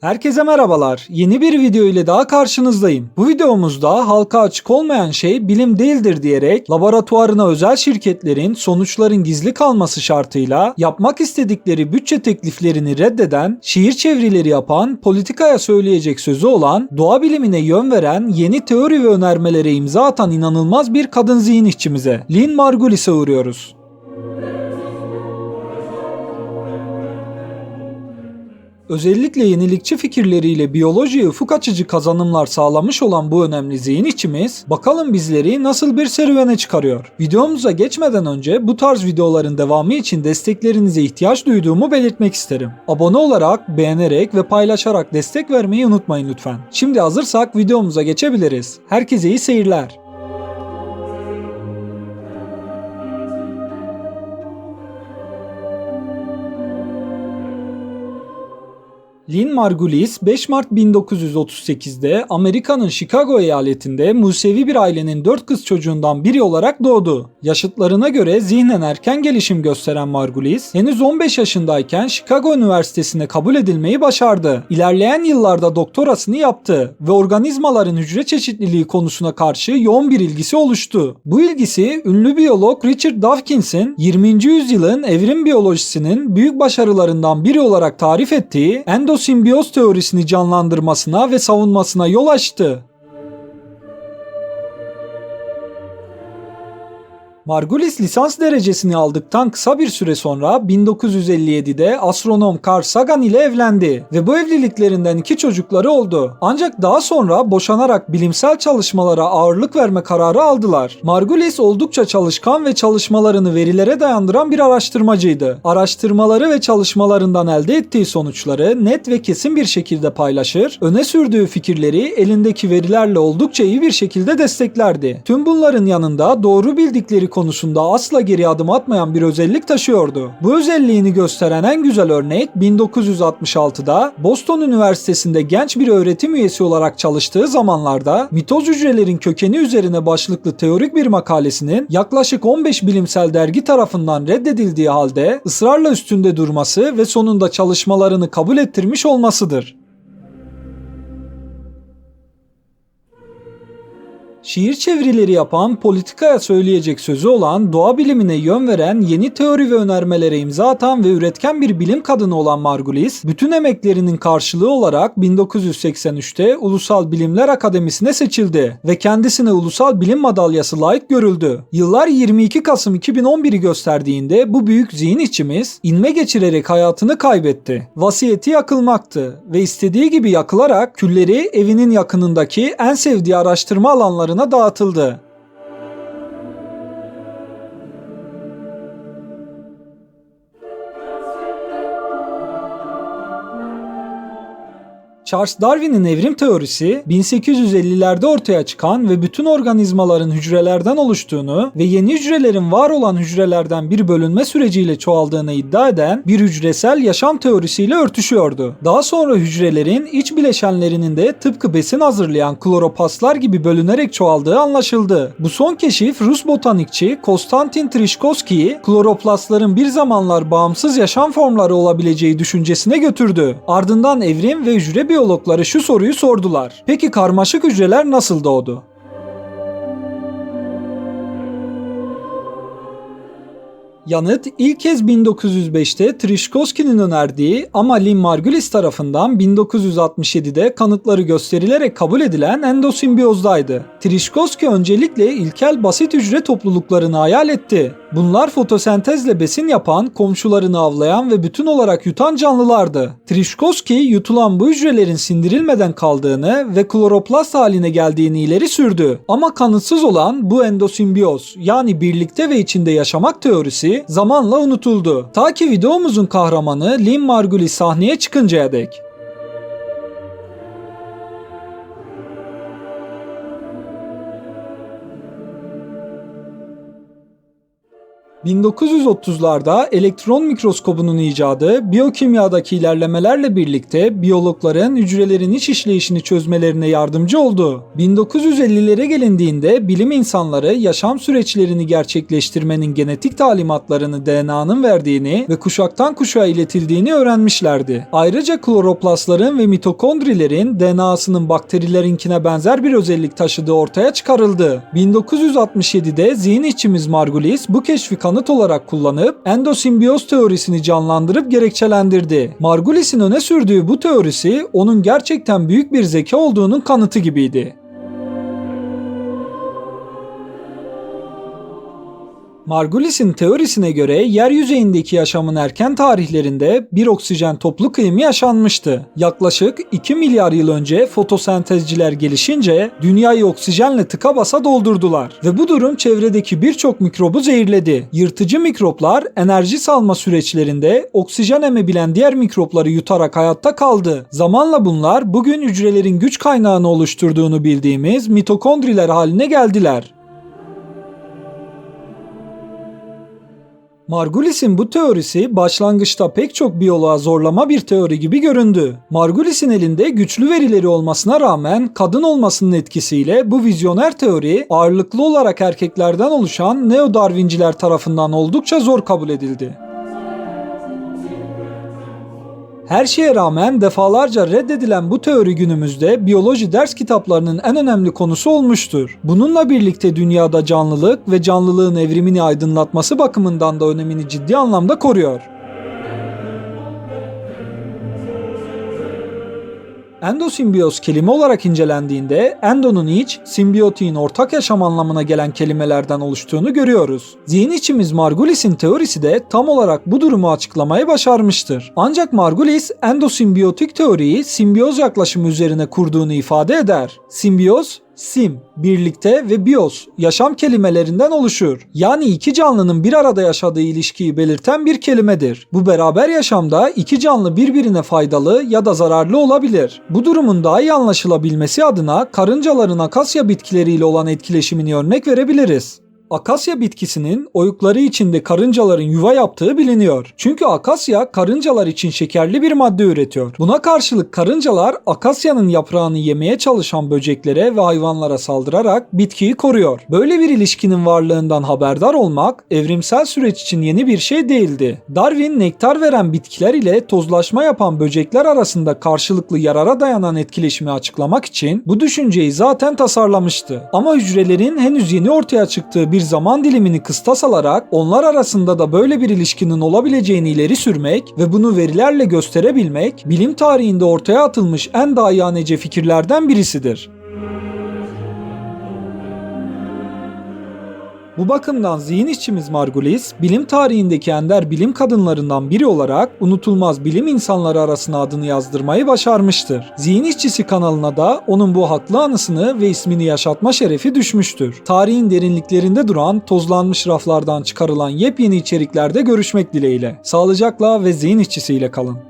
Herkese merhabalar. Yeni bir video ile daha karşınızdayım. Bu videomuzda halka açık olmayan şey bilim değildir diyerek laboratuvarına özel şirketlerin sonuçların gizli kalması şartıyla yapmak istedikleri bütçe tekliflerini reddeden, şiir çevirileri yapan, politikaya söyleyecek sözü olan, doğa bilimine yön veren, yeni teori ve önermelere imza atan inanılmaz bir kadın zihin işçimize Lynn Margulis'e uğruyoruz. Özellikle yenilikçi fikirleriyle biyolojiye ufuk açıcı kazanımlar sağlamış olan bu önemli zihin içimiz, bakalım bizleri nasıl bir serüvene çıkarıyor. Videomuza geçmeden önce bu tarz videoların devamı için desteklerinize ihtiyaç duyduğumu belirtmek isterim. Abone olarak, beğenerek ve paylaşarak destek vermeyi unutmayın lütfen. Şimdi hazırsak videomuza geçebiliriz. Herkese iyi seyirler. Lynn Margulis 5 Mart 1938'de Amerika'nın Chicago eyaletinde Musevi bir ailenin 4 kız çocuğundan biri olarak doğdu. Yaşıtlarına göre zihnen erken gelişim gösteren Margulis, henüz 15 yaşındayken Chicago Üniversitesi'ne kabul edilmeyi başardı. İlerleyen yıllarda doktorasını yaptı ve organizmaların hücre çeşitliliği konusuna karşı yoğun bir ilgisi oluştu. Bu ilgisi ünlü biyolog Richard Dawkins'in 20. yüzyılın evrim biyolojisinin büyük başarılarından biri olarak tarif ettiği endosimbiyoz teorisini canlandırmasına ve savunmasına yol açtı. Margulis lisans derecesini aldıktan kısa bir süre sonra 1957'de astronom Carl Sagan ile evlendi ve bu evliliklerinden iki çocukları oldu. Ancak daha sonra boşanarak bilimsel çalışmalara ağırlık verme kararı aldılar. Margulis oldukça çalışkan ve çalışmalarını verilere dayandıran bir araştırmacıydı. Araştırmaları ve çalışmalarından elde ettiği sonuçları net ve kesin bir şekilde paylaşır, öne sürdüğü fikirleri elindeki verilerle oldukça iyi bir şekilde desteklerdi. Tüm bunların yanında doğru bildikleri konusunda asla geri adım atmayan bir özellik taşıyordu. Bu özelliğini gösteren en güzel örnek 1966'da Boston Üniversitesi'nde genç bir öğretim üyesi olarak çalıştığı zamanlarda mitoz hücrelerin kökeni üzerine başlıklı teorik bir makalesinin yaklaşık 15 bilimsel dergi tarafından reddedildiği halde ısrarla üstünde durması ve sonunda çalışmalarını kabul ettirmiş olmasıdır. Şiir çevirileri yapan, politikaya söyleyecek sözü olan, doğa bilimine yön veren, yeni teori ve önermelere imza atan ve üretken bir bilim kadını olan Margulis, bütün emeklerinin karşılığı olarak 1983'te Ulusal Bilimler Akademisi'ne seçildi ve kendisine Ulusal Bilim Madalyası layık görüldü. Yıllar 22 Kasım 2011'i gösterdiğinde bu büyük zihin içimiz inme geçirerek hayatını kaybetti. Vasiyeti yakılmaktı ve istediği gibi yakılarak külleri evinin yakınındaki en sevdiği araştırma alanları dağıtıldı. Charles Darwin'in evrim teorisi 1850'lerde ortaya çıkan ve bütün organizmaların hücrelerden oluştuğunu ve yeni hücrelerin var olan hücrelerden bir bölünme süreciyle çoğaldığını iddia eden bir hücresel yaşam teorisiyle örtüşüyordu. Daha sonra hücrelerin iç bileşenlerinin de tıpkı besin hazırlayan kloropastlar gibi bölünerek çoğaldığı anlaşıldı. Bu son keşif Rus botanikçi Konstantin Trishkovski'yi kloroplastların bir zamanlar bağımsız yaşam formları olabileceği düşüncesine götürdü. Ardından evrim ve hücre biyologları şu soruyu sordular. Peki karmaşık hücreler nasıl doğdu? Yanıt ilk kez 1905'te Trishkovski'nin önerdiği ama Lynn Margulis tarafından 1967'de kanıtları gösterilerek kabul edilen endosimbiyozdaydı. Trishkovski öncelikle ilkel basit hücre topluluklarını hayal etti. Bunlar fotosentezle besin yapan, komşularını avlayan ve bütün olarak yutan canlılardı. Trishkovski yutulan bu hücrelerin sindirilmeden kaldığını ve kloroplast haline geldiğini ileri sürdü. Ama kanıtsız olan bu endosimbiyoz yani birlikte ve içinde yaşamak teorisi zamanla unutuldu. Ta ki videomuzun kahramanı Lynn Margulis sahneye çıkıncaya dek. 1930'larda elektron mikroskobunun icadı biyokimyadaki ilerlemelerle birlikte biyologların hücrelerin iç işleyişini çözmelerine yardımcı oldu. 1950'lere gelindiğinde bilim insanları yaşam süreçlerini gerçekleştirmenin genetik talimatlarını DNA'nın verdiğini ve kuşaktan kuşağa iletildiğini öğrenmişlerdi. Ayrıca kloroplastların ve mitokondrilerin DNA'sının bakterilerinkine benzer bir özellik taşıdığı ortaya çıkarıldı. 1967'de zihin içimiz Margulis bu keşfi kanıt olarak kullanıp endosimbiyoz teorisini canlandırıp gerekçelendirdi. Margulis'in öne sürdüğü bu teorisi onun gerçekten büyük bir zeka olduğunun kanıtı gibiydi. Margulis'in teorisine göre yer yüzeyindeki yaşamın erken tarihlerinde bir oksijen toplu kıyımı yaşanmıştı. Yaklaşık 2 milyar yıl önce fotosentezciler gelişince dünyayı oksijenle tıka basa doldurdular ve bu durum çevredeki birçok mikrobu zehirledi. Yırtıcı mikroplar enerji salma süreçlerinde oksijen emebilen diğer mikropları yutarak hayatta kaldı. Zamanla bunlar bugün hücrelerin güç kaynağını oluşturduğunu bildiğimiz mitokondriler haline geldiler. Margulis'in bu teorisi başlangıçta pek çok biyoloğa zorlama bir teori gibi göründü. Margulis'in elinde güçlü verileri olmasına rağmen kadın olmasının etkisiyle bu vizyoner teori ağırlıklı olarak erkeklerden oluşan neo-Darwinciler tarafından oldukça zor kabul edildi. Her şeye rağmen defalarca reddedilen bu teori günümüzde biyoloji ders kitaplarının en önemli konusu olmuştur. Bununla birlikte dünyada canlılık ve canlılığın evrimini aydınlatması bakımından da önemini ciddi anlamda koruyor. Endosimbiyoz kelime olarak incelendiğinde endonun iç, simbiyotiğin ortak yaşam anlamına gelen kelimelerden oluştuğunu görüyoruz. Zihin içimiz Margulis'in teorisi de tam olarak bu durumu açıklamayı başarmıştır. Ancak Margulis endosimbiyotik teoriyi simbiyoz yaklaşımı üzerine kurduğunu ifade eder. Simbiyoz sim, birlikte ve bios yaşam kelimelerinden oluşur. Yani iki canlının bir arada yaşadığı ilişkiyi belirten bir kelimedir. Bu beraber yaşamda iki canlı birbirine faydalı ya da zararlı olabilir. Bu durumun daha iyi anlaşılabilmesi adına karıncaların akasya bitkileriyle olan etkileşimini örnek verebiliriz. Akasya bitkisinin oyukları içinde karıncaların yuva yaptığı biliniyor. Çünkü akasya karıncalar için şekerli bir madde üretiyor. Buna karşılık karıncalar akasyanın yaprağını yemeye çalışan böceklere ve hayvanlara saldırarak bitkiyi koruyor. Böyle bir ilişkinin varlığından haberdar olmak evrimsel süreç için yeni bir şey değildi. Darwin nektar veren bitkiler ile tozlaşma yapan böcekler arasında karşılıklı yarara dayanan etkileşimi açıklamak için bu düşünceyi zaten tasarlamıştı. Ama hücrelerin henüz yeni ortaya çıktığı bir bir zaman dilimini kıstas alarak onlar arasında da böyle bir ilişkinin olabileceğini ileri sürmek ve bunu verilerle gösterebilmek bilim tarihinde ortaya atılmış en dayanece fikirlerden birisidir. Bu bakımdan zihin işçimiz Margulis, bilim tarihindeki ender bilim kadınlarından biri olarak unutulmaz bilim insanları arasına adını yazdırmayı başarmıştır. Zihin işçisi kanalına da onun bu haklı anısını ve ismini yaşatma şerefi düşmüştür. Tarihin derinliklerinde duran tozlanmış raflardan çıkarılan yepyeni içeriklerde görüşmek dileğiyle. Sağlıcakla ve zihin işçisiyle kalın.